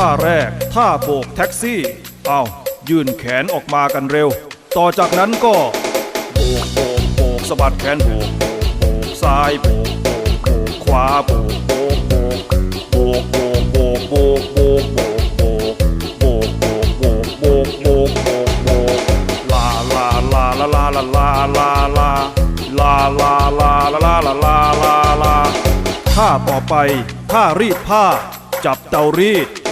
ท่าแรก ท่าโบกแท็กซี่ เอายื่นแขนออกมากันเร็ว ต่อจากนั้นก็ โบกโบกโบกสะบัดแขนโบกโบกโบกซ้ายโบกโบกโบกขวาโบกโบกโบกโบกโบกโบกโบกโบกโบกโบกโบกโบกโบกโบกโบกโบกโบกลาลาลาลาลาลาลาลาลาลาลาลาลาลาลาลาลาลาท่าต่อไปท่ารีดผ้า จับเตารีด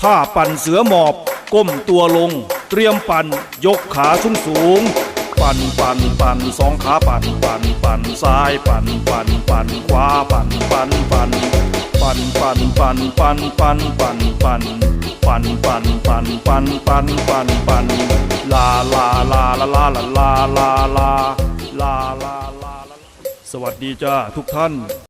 ท่าปั่นเสือหมอบ ก้มตัวลง เตรียมปั่น ยกขาสูงสูง ปั่นปั่นปั่นสองขาปั่นปั่นปั่นซ้ายปั่นปั่นปั่นขวาปั่นปั่นปั่นปั่นปั่นปั่นปั่นปั่นปั่นปั่นปั่นปั่นปั่นปั่นปั่นปั่นปั่นลาลาลาลาลาลาลาลาลาลาลาสวัสดีจ้าทุกท่าน